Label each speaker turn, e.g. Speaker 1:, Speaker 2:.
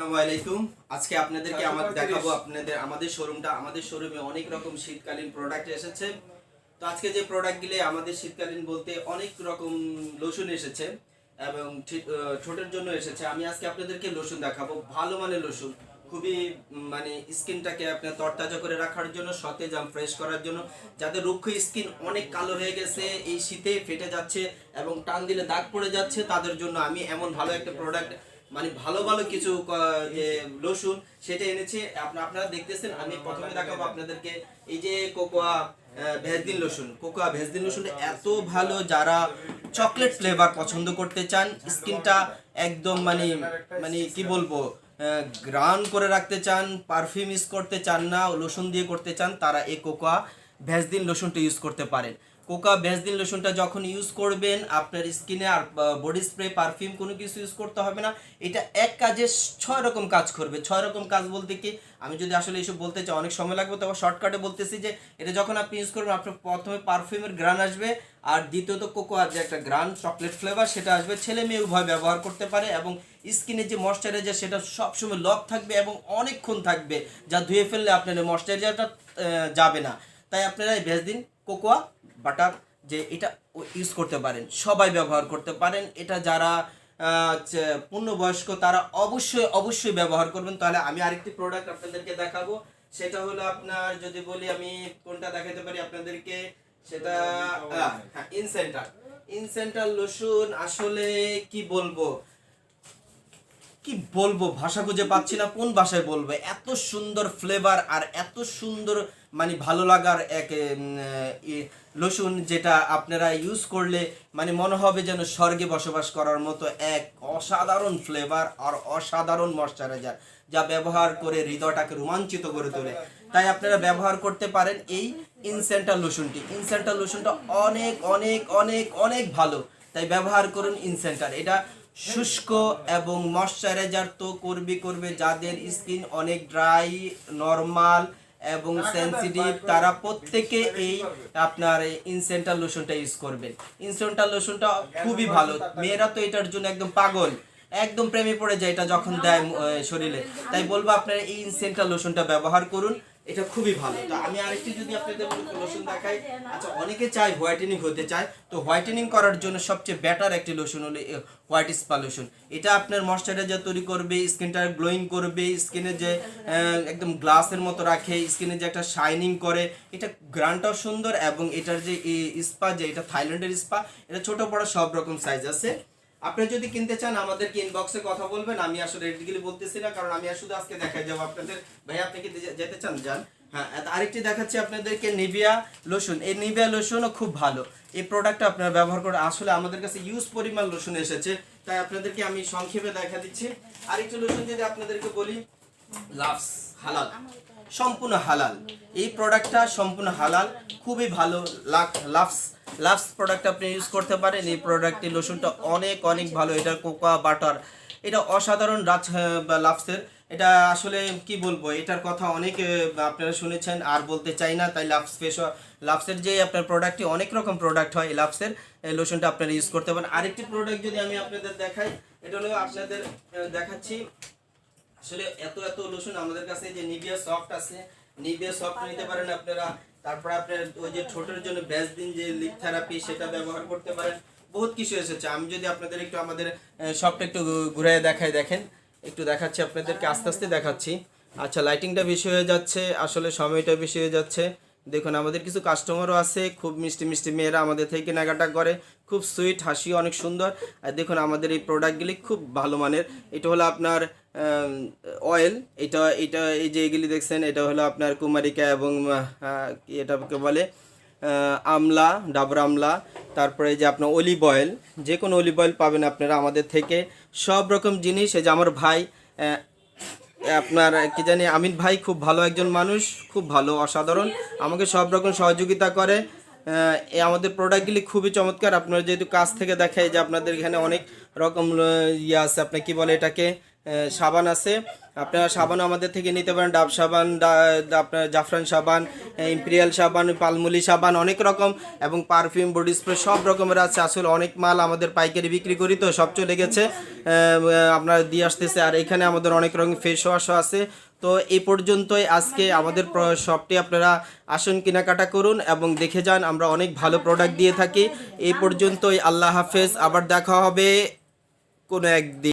Speaker 1: আসসালামু আলাইকুম। আজকে আপনাদেরকে আমাদের দেখাবো আপনাদের আমাদের শোরুমটা আমাদের শোরুমে অনেক রকম শীতকালীন প্রোডাক্ট এসেছে। তো আজকে যে প্রোডাক্টগুলি আমাদের শীতকালীন বলতে অনেক রকম লোশন এসেছে এবং ঠোঁটের জন্য এসেছে। আমি আজকে আপনাদেরকে লোশন দেখাবো। ভালো মানের লোশন খুবই মানে স্কিনটাকে আপনার তরতাজা করে রাখার জন্য সতেজ এবং ফ্রেশ করার জন্য। যাদের রুক্ষ স্কিন অনেক কালো হয়ে গেছে এই শীতে ফেটে যাচ্ছে এবং টান দিলে দাগ পড়ে যাচ্ছে তাদের জন্য আমি এমন ভালো একটা প্রোডাক্ট মানে ভালো ভালো কিছু যে রসুন সেটা এনেছি। আপনা- আপনারা দেখতেছেন আমি প্রথমে দেখাবো আপনাদেরকে। এই যে কোকোয়া ভেজদিন রসুন। কোকোয়া ভেজদিন রসুনটা এত ভালো যারা চকলেট ফ্লেভার পছন্দ করতে চান স্কিনটা একদম মানে মানে কি বলব গ্রান করে রাখতে চান পারফিউম ইউজ করতে চান না লোশন দিয়ে করতে চান তারা এই কোকোয়া ভেজদিন লোশনটা ইউজ করতে পারেন। কোকা ভেজদিন লোশনটা যখন ইউজ করবেন, আপনার স্কিনে আর বডি স্প্রে পারফিউম কোনো কিছু ইউজ করতে হবে না। এটা এক কাজে ছয় রকম কাজ করবে। ছয় রকম কাজ বলতে কি, আমি যদি আসলে এইসব বলতে চাই, অনেক সময় লাগবে, তবে শর্টকাটে বলতেছি যে, এটা যখন আপনি ইউজ করবেন, আপনার প্রথমে পারফিউমের গ্রান আসবে, আর দ্বিতীয়ত কোকোয়ার যে একটা গ্রান চকলেট ফ্লেভার সেটা আসবে। ছেলে মেয়ে উভয় ব্যবহার করতে পারে এবং স্কিনের যে ময়শ্চারাইজার সেটা সবসময় লক থাকবে এবং অনেকক্ষণ থাকবে, যা ধুয়ে ফেললে আপনার ময়শ্চারাইজারটা যাবে না। তাই আপনারা এই ভেজদিন কোকোয়া বাটার যে এটা ইউজ করতে পারেন, সবাই ব্যবহার করতে পারেন। এটা যারা পূর্ণবয়স্ক, তারা অবশ্যই অবশ্যই ব্যবহার করবেন। তাহলে আমি আরেকটি প্রোডাক্ট আপনাদেরকে দেখাবো। সেটা হলো আপনার, যদি বলি আমি কোনটা দেখাতে পারি আপনাদেরকে, সেটা ইনসেন্টার ইনসেন্টার লোশন আসলে কি বলব? কি বলব? ভাষা খুঁজে পাচ্ছি না, কোন ভাষায় বলব? এত সুন্দর ফ্লেভার আর এত সুন্দর মানে ভালো লাগার এক লোশন যেটা আপনারা ইউজ করলে মানে মনে হবে যেন স্বর্গে বসবাস করার মতো এক অসাধারণ ফ্লেভার আর অসাধারণ ময়শ্চারাইজার যা ব্যবহার করে হৃদয়টাকে রোমাঞ্চিত করে তোলে। তাই আপনারা ব্যবহার করতে পারেন এই ইনসেন্টার লোশনটি ইনসেন্টার লোশনটা অনেক অনেক অনেক অনেক ভালো। তাই ব্যবহার করুন ইনসেন্টার এটা শুষ্ক এবং ময়শ্চারাইজার তো করবে করবে যাদের স্কিন অনেক ড্রাই, নরমাল এবং সেনসিটিভ, তারা প্রত্যেকে এই আপনার ইনসেন্টাল লোশনটা ইউজ করবেন ইনসেন্টাল লোশনটা খুবই ভালো। মেয়েরা তো এটার জন্য একদম পাগল। একদম প্রেমে পড়ে যায় এটা যখন দেয় শরীরে। তাই বলব আপনারা এই ইনসেন্টাল লোশনটা ব্যবহার করুন। এটা খুবই ভালো। তো আমি আরেকটি যদি আপনাদের লোশন দেখাই আচ্ছা অনেকে চায় হোয়াইটেনিং হতে চায়, তো হোয়াইটেনিং করার জন্য সবচেয়ে বেটার একটি লোশন হলো হোয়াইট স্পা লোশন এটা আপনার ময়শ্চারাইজার তৈরি করবে স্কিনটা গ্লোয়িং করবে স্কিনে যে একদম গ্লাসের মতো রাখে স্কিনে যে একটা শাইনিং করে। এটা গ্রানটাও সুন্দর এবং এটার যে স্পা যে, এটা থাইল্যান্ডের স্পা এটা ছোট বড় সব রকম সাইজ আছে। আপনি যদি কিনতে চান, আমাদেরকে ইনবক্সে কথা বলবেন। আমি আসলে রেটগুলি বলতেছি না, কারণ আমি শুধু আজকে দেখাই যাব আপনাদের। ভাই, আপনি কি যেতে চান? যান। হ্যাঁ আরেকটি দেখাচ্ছি আপনাদেরকে নিভিয়া লোশন এই নিভিয়া লোশনও খুব ভালো। এই প্রোডাক্টটা আপনারা ব্যবহার করে আসলে আমাদের কাছে ইউজ পরিমাণ লোশন এসেছে। তাই আপনাদেরকে আমি সংক্ষেপে দেখা দিচ্ছি। আরেকটি লোশন যদি আপনাদেরকে বলি লাভস হালাল সম্পূর্ণ হালাল। এই প্রোডাক্টটা সম্পূর্ণ হালাল খুবই ভালো লাভস লাভস প্রোডাক্ট আপনি ইউজ করতে পারেন। এই প্রোডাক্ট লোশনটা অনেক অনেক ভালো। এটার কোকা বাটার। এটা অসাধারণ রাজ লাভসের। এটা আসলে কি বলব? এটার কথা অনেক আপনারা শুনেছেন আর বলতে চাই না। তাই লাভস ফেস লাভসের যে আপনার প্রোডাক্টটি অনেক রকম প্রোডাক্ট হয় লাভসের এই লোশনটা আপনারা ইউজ করতে পারেন। আরেকটি প্রোডাক্ট যদি আমি আপনাদের দেখাই এটা হলো আপনাদের দেখাচ্ছি। আসলে এত এত লোশন আমাদের কাছে যে নিভিয়া সফট আছে। নিভিয়া সফট নিতে পারেন আপনারা। তারপর আপনার ওই যে ছোটের জন্য দিন যে লিপ থেরাপি সেটা ব্যবহার করতে পারেন। বহুত কিছু এসেছে। আমি যদি আপনাদের একটু আমাদের সবটা একটু ঘুরে দেখায় দেখেন। একটু দেখাচ্ছি আপনাদেরকে আস্তে আস্তে দেখাচ্ছি। আচ্ছা লাইটিংটা বেশি হয়ে যাচ্ছে। আসলে সময়টা বেশি হয়ে যাচ্ছে। দেখুন আমাদের কিছু কাস্টমারও আছে। খুব মিষ্টি মিষ্টি মেয়েরা আমাদের থেকে কেনাকাটা করে। খুব সুইট হাসি অনেক সুন্দর। আর দেখুন আমাদের এই প্রোডাক্টগুলি খুব ভালো মানের। এটা হলো আপনার অয়েল এটা এটা এই যে এগুলি দেখছেন, এটা হলো আপনার কুমারিকা এবং এটাকে বলে আমলা, ডাবর আমলা, তারপরে যে আপনার অলিভ অয়েল যে কোনো অলিভ অয়েল পাবেন আপনারা আমাদের থেকে। সব রকম জিনিস, এই যে আমার ভাই আপনার কি জানি, আমিন ভাই খুব ভালো একজন মানুষ, খুব ভালো, অসাধারণ, আমাকে সব রকম সহযোগিতা করে। আমাদের প্রোডাক্টগুলি খুবই চমৎকার। আপনারা যেহেতু কাছ থেকে দেখায় যে আপনাদের এখানে অনেক রকম ইয়ে আছে, আপনি কি বলে এটাকে? সাবান আছে। আপনারা সাবান আমাদের থেকে নিতে পারেন। ডাব সাবান আপনার জাফরান সাবান ইম্পেরিয়াল সাবান, পালমুলি সাবান অনেক রকম এবং পারফিউম, বডি স্প্রে সব রকমের আছে। আসলে অনেক মাল আমাদের পাইকারি বিক্রি করি তো, সব চলে গেছে। আপনারা দিয়ে আসতেছে। আর এখানে আমাদের অনেক রকম ফেস ওয়াশও আছে। তো এই পর্যন্তই আজকে আমাদের শপটি আপনারা আসুন, কেনাকাটা করুন এবং দেখে যান, আমরা অনেক ভালো প্রোডাক্ট দিয়ে থাকি। এই পর্যন্তই। আল্লাহ হাফেজ। আবার দেখা হবে কোনো একদিন।